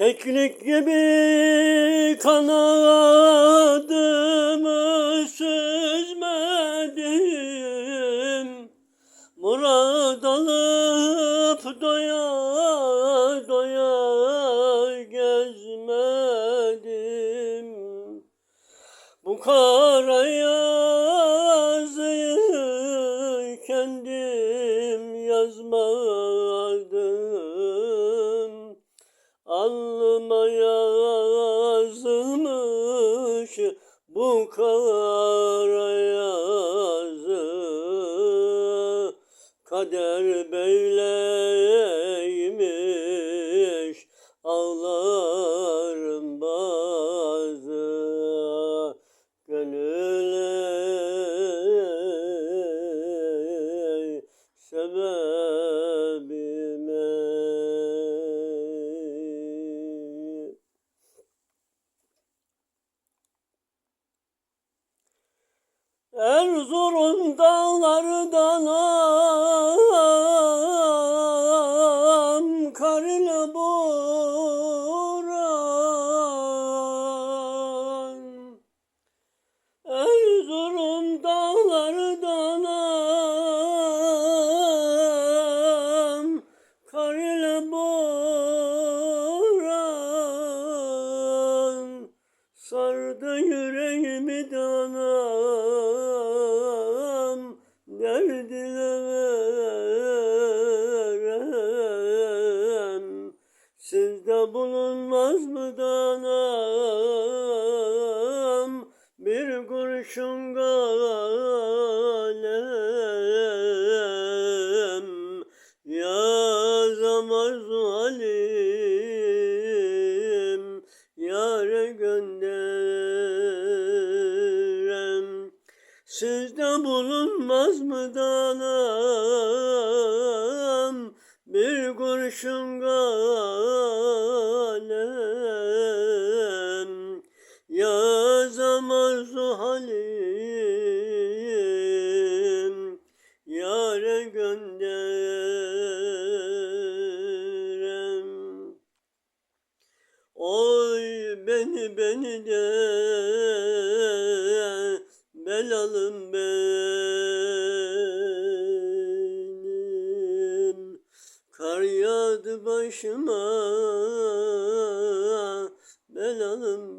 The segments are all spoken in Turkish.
Keklik gibi kanadımı süzmedim. Murad alıp doya doya gezmedim. Bu kara yazıyı kendim yazmadım Erzurum dağlarından Ankara'lı buran. Erzurum dağlarından Ankara'lı buran kurşun kalem Yazamaz halim Yâre gönderem. Sizde bulunmaz mı danam Bir kurşun kalem halim Yâre gönderem. Beni beni de belalım benim. Kar başıma belalım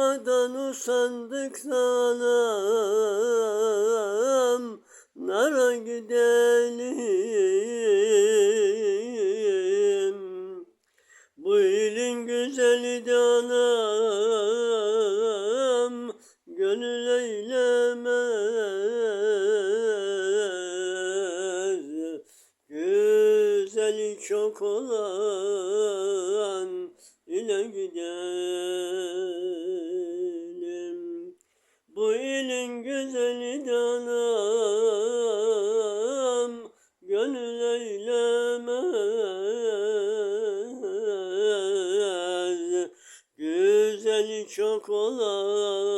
Ayvadan usandık sanam. Nara gidelim. Bu ilin güzeli de anam. Gönül eylemez. Güzeli çok olan ile gidelim Bu ilin güzeli de anam Gönül eylemez. Güzeli çok olan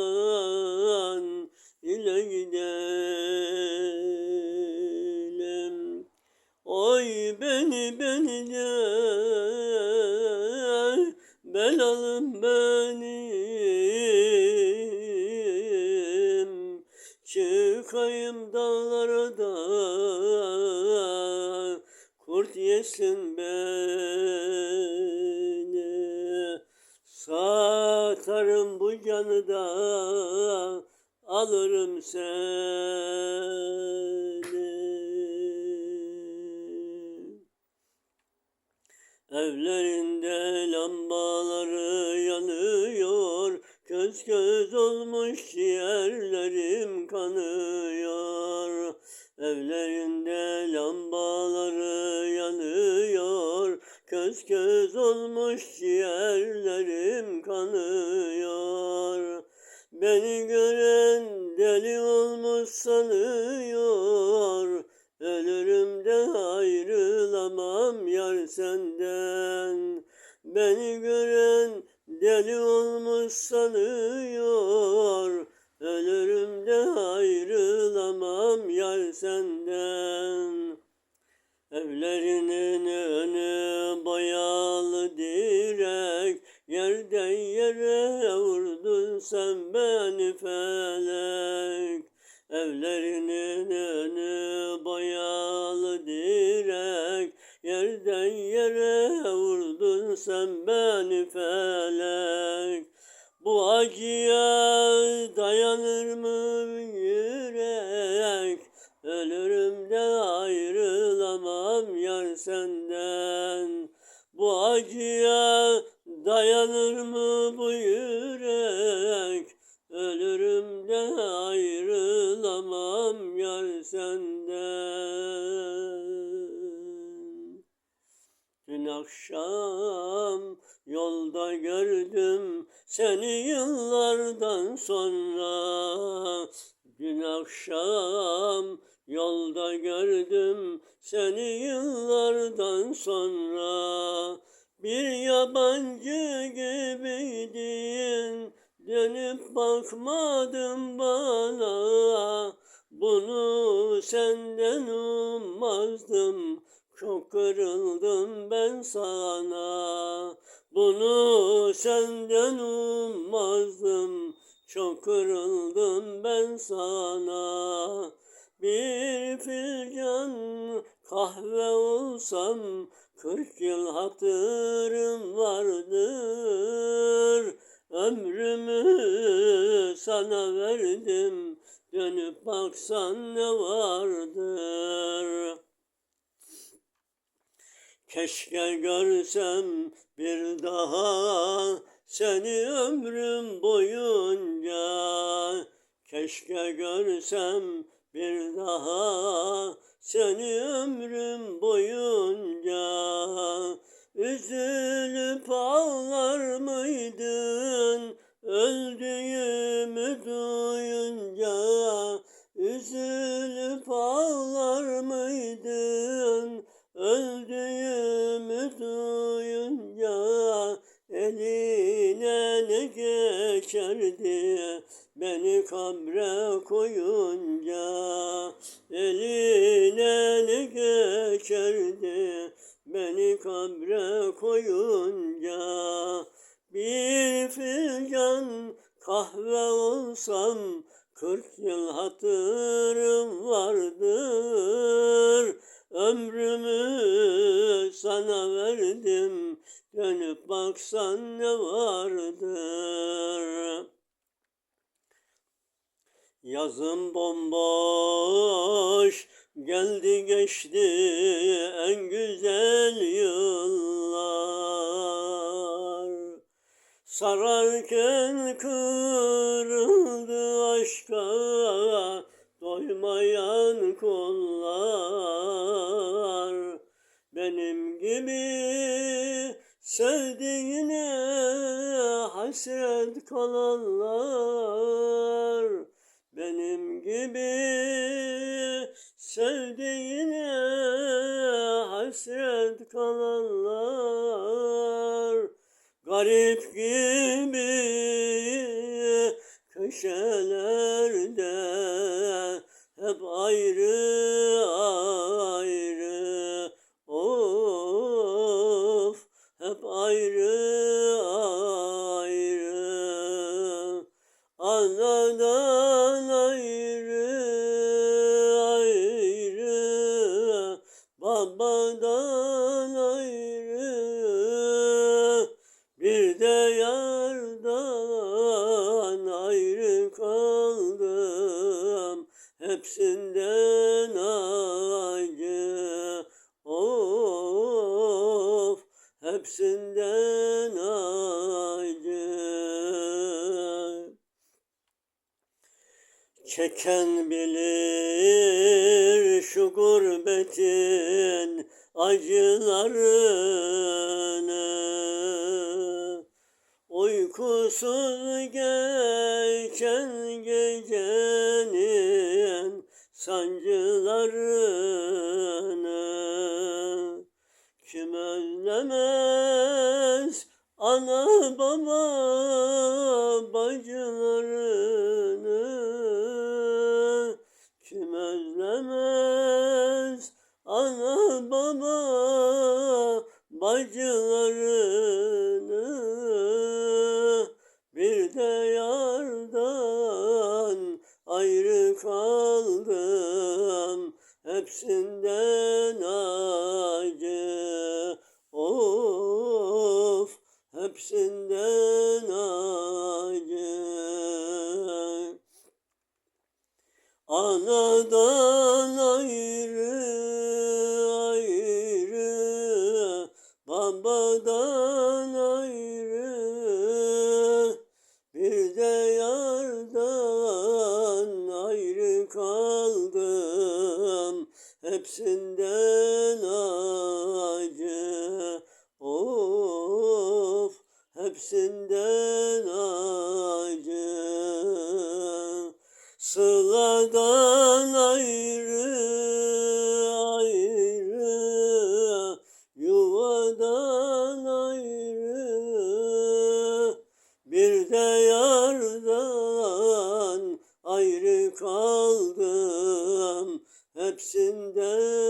ile gidelim. Oy beni beni de belalım benim Çıkayım dağlara da kurt yesin beni. Satarım bu canı da alırım seni. Evlerinde lambaları yanıyor Köz köz olmuş ciğerlerim kanıyor Evlerinde lambaları yanıyor Köz köz olmuş ciğerlerim kanıyor. Beni gören deli olmuş sanıyor. Ölürüm de ayrılamam yar senden. Beni gören deli olmuş sanıyor. Ölürüm de ayrılamam yar senden. Evlerinin önü boyalı direk Yerden yere vurdun sen beni felek Evlerinin önü boyalı Yerden yere vurdun sen beni felek. Bu acıya dayanır mı yürek? Ölürüm de ayrılamam yar senden. Bu acıya akşam yolda gördüm seni yıllardan sonra. Dün akşam yolda gördüm seni yıllardan sonra. Bir yabancı gibiydin dönüp bakmadın bana. Bunu senden ummazdım çok kırıldım ben sana. Bunu senden ummazdım. Çok kırıldım ben sana. Bir fincan kahve olsam Kırk yıl hatırım vardır. Ömrümü sana verdim. Dönüp baksan ne vardır Keşke görsem bir daha seni ömrüm boyunca. Keşke görsem bir daha seni ömrüm boyunca. Üzülüp beni kabre koyunca Eline ne geçerdi beni kabre koyunca. Bir fincan kahve olsam Kırk yıl hatırım vardır. Ömrümü sana verdim Dönüp baksan ne vardır Yazım bomboş geldi geçti en güzel yıllar. Sararken kırıldı aşka doymayan kollar. Benim gibi sevdiğine hasret kalanlar Benim gibi sevdiğine hasret kalanlar Garip gibi köşelerde hep ayrı ayrı anadan ayrı ayrı. Babadan ayrı. Bir de yardan ayrı kaldım. Hepsinden acı of hepsinden Çeken bilir şu gurbetin acılarını. Uykusuz geçen gecenin sancılarını bacılarını bir de yardan ayrı kaldım. Hepsinden acı of hepsinden acı. Anadan hepsinden acı. Sıladan ayrı ayrı. Yuvadan ayrı. Bir de yardan ayrı kaldım. Hepsinden